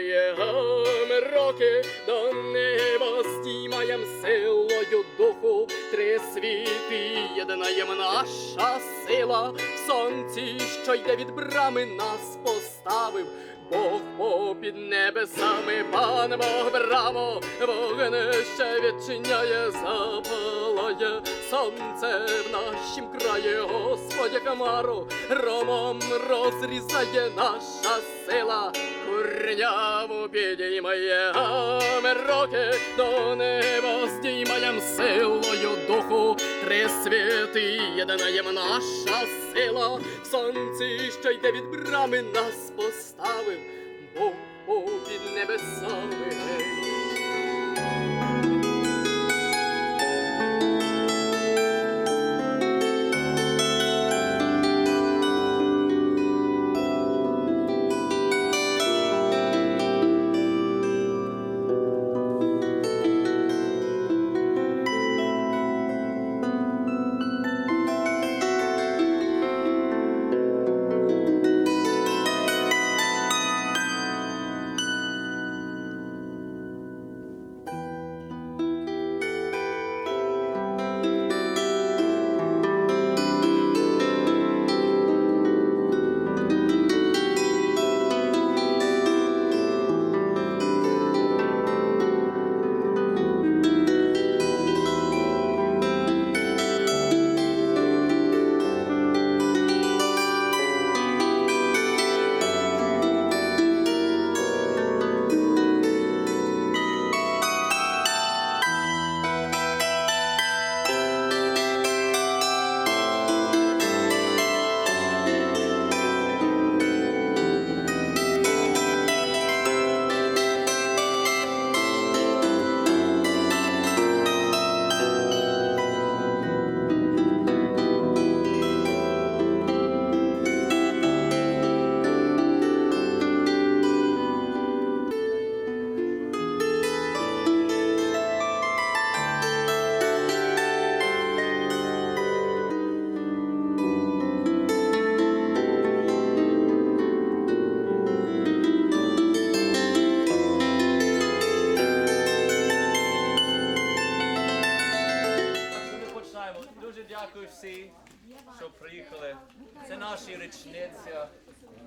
підіймаєм роки до неба стіймаєм силою духу, три світи єднаєм наша сила, в сонці, що йде від брами, нас поставив. Бог попід небесами, пан Бог браво, вогнище відчиняє, запалає сонце в нашім краї, Господь хмару громом розрізає наша сила, курняву підіймає, а ми роки до неба здіймаєм силою духу, три світи є наша сила, в сонці, що йде від брами, нас поставив, Бог під небесами. Дякую всі, що приїхали. Це наша річниця.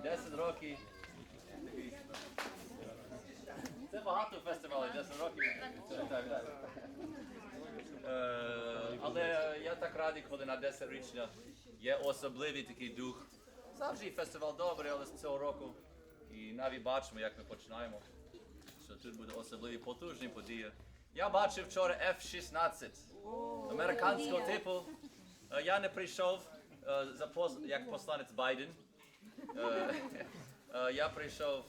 10 років. Це багато фестивалів, 10 років. Е, Але я так радий, коли на 10 річня є особливий такий дух. Завжди фестиваль добрий, але з цього року. І навіть бачимо, як ми починаємо. Що тут буде особливі потужні події. Я бачив вчора F-16 американського типу. Е, Я не прийшов е, як посланець Байден. Е, Я прийшов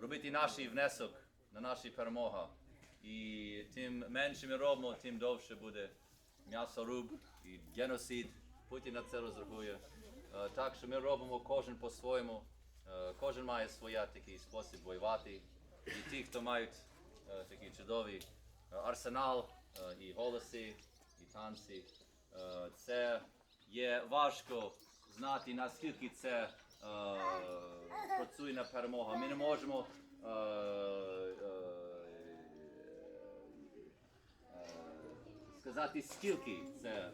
робити наш внесок на наші перемога. І тим менше ми робимо, тим довше буде м'ясоруб і геноцид. Путін на це розрахує. Так що ми робимо кожен по-своєму. Кожен має свій такий спосіб воювати. І ті, хто мають такий чудовий арсенал, і голоси, танці. Е, Це є важко знати, наскільки це е, працює на перемогу. Ми не можемо е, сказати, скільки це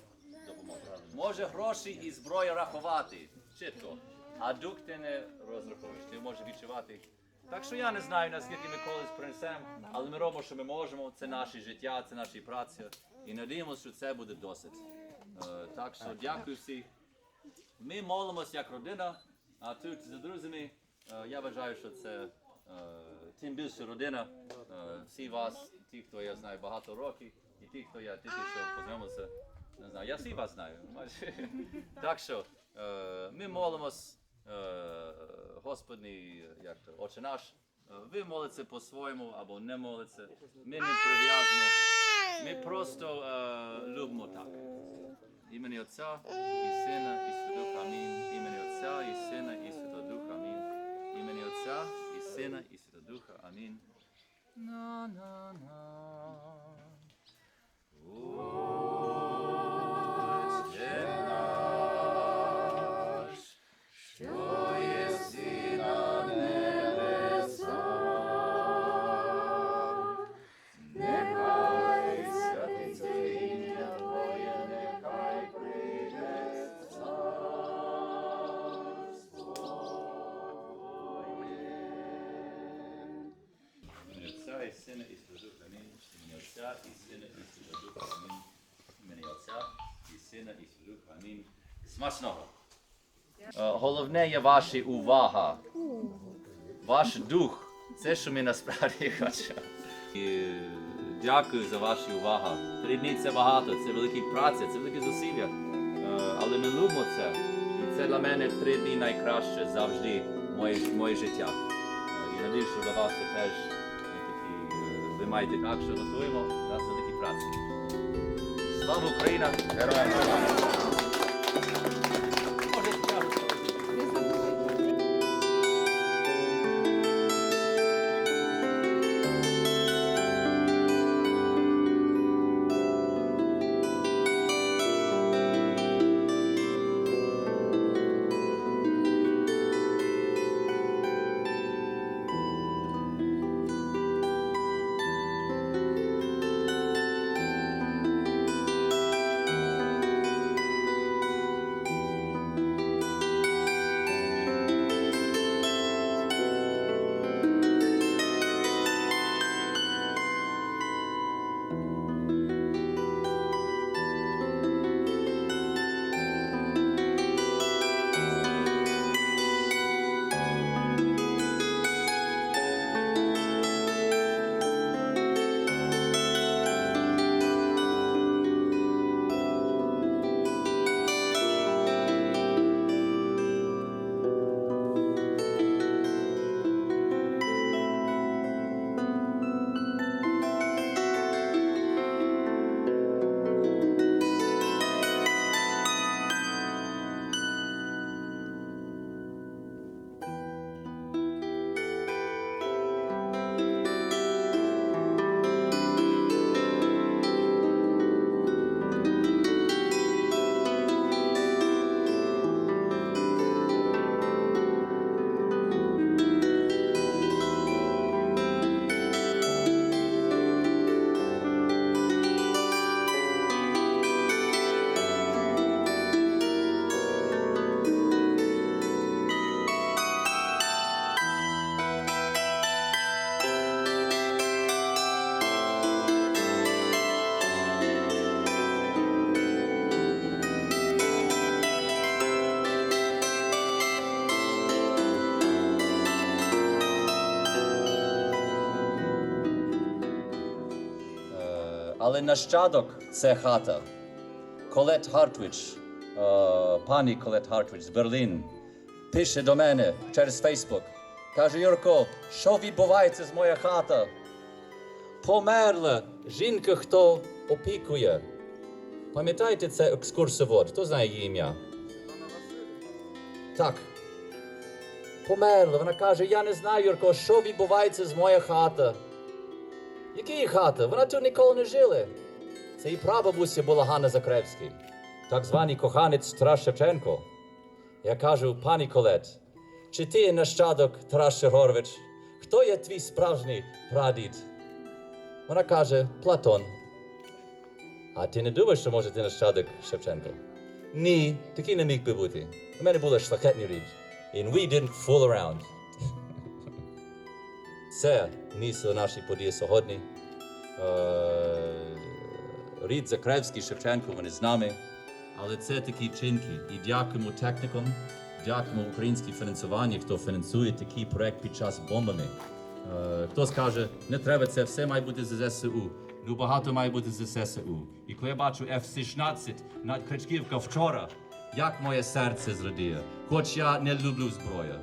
допоможе. Може гроші і зброя рахувати чітко, а дух ти не розраховуєш, ти можеш відчувати. Так що я не знаю, наскільки ми колись принесемо, але ми робимо, що ми можемо. Це наше життя, це наша праця. І надіємося, що це буде досить. Е, так що дякую всім. Ми молимося як родина, а тут за друзями. е, Я вважаю, що це е, тим більше родина. Всі вас, ті, хто я знаю багато років, і ті, хто я тільки що познайомився, не знаю. Я всі вас знаю. Так що ми молимось, е, як то, Отче наш. Ви молиться по-своєму або не молиться. Ми не прив'язано. Ми просто е, любимо так. Імені Отця і Сина і Святого Духа. Амінь. Імені Отця і Сина і Святого Духа. Амінь. Імені Отця і Сина і Святого Духа. Амінь. На-на-на. Смачного. Е, Головне є ваша увага. Ваш дух. Це, що ми насправді хочемо. Дякую за вашу увагу. Три дні це багато, це велика праця, це велике зусилля. Е, Але ми любимо це. І це для мене три дні найкраще завжди моє, моє життя. Е, І надію, що для вас це теж такі, ви маєте так, що готуємо Слава Україна! Героям Але нащадок це хата. Колет Хартвіч, е, пані Колет Хартвіч з Берлін, пише до мене через Фейсбук. Каже, Юрко, що відбувається з моя хата? Померла жінка, хто опікує. Пам'ятаєте це екскурсовод? Хто знає її ім'я? Так. Померла. Вона каже, я не знаю, Юрко, що відбувається з моя хата. Які її хата? Вона тут ніколи не жила. Це її прабабуся була Ганна Закревський, так званий коханець Тарас Шевченко. Я кажу, пані Колет, чи ти нащадок Тарас Шегорович? Хто є твій справжній прадід? Вона каже, Платон. А ти не думаєш, що може ти нащадок Шевченко? Ні, такий не міг би бути. У мене була шляхетний рід. And we didn't fool around. Це місце нашої події сьогодні. Е, Рід Закревський, Шевченко, вони з нами. Але це такі вчинки. І дякуємо технікам, дякуємо українське фінансування, хто фінансує такий проект під час бомбами. Е, Хто скаже, не треба це, все має бути з ЗСУ. Ну багато має бути з ЗСУ. І коли я бачу F-16 над Кричківка вчора, як моє серце зрадіє. Хоч я не люблю зброю.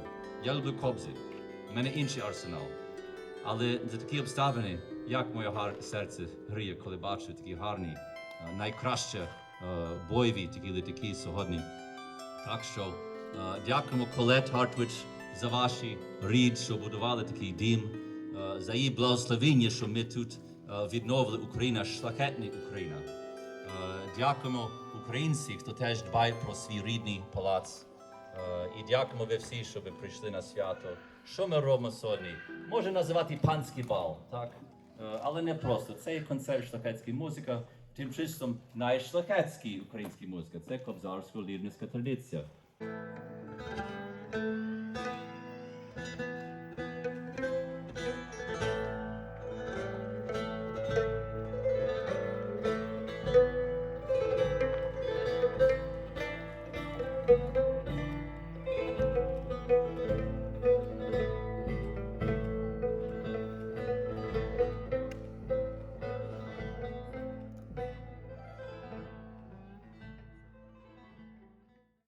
Я люблю кобзи. У мене інший арсенал. Але за такі обставини, як моє гар... серце гріє, коли бачу такі гарні, е, найкраще бойові такі літаки сьогодні. Так що е, дякуємо Колет Хартвич за ваші рід, що будували такий дім, е, за її благословення, що ми тут відновили Україна, шляхетна Україна. Дякуємо українці, хто теж дбає про свій рідний палац. І дякуємо ви всі, що ви прийшли на свято. Що ми робимо сьогодні? Може називати панський бал, так? Е, Але не просто. Це концерт шляхетської музика. Тим часом найшляхетський український музика. Це кобзарсько-лірницька традиція.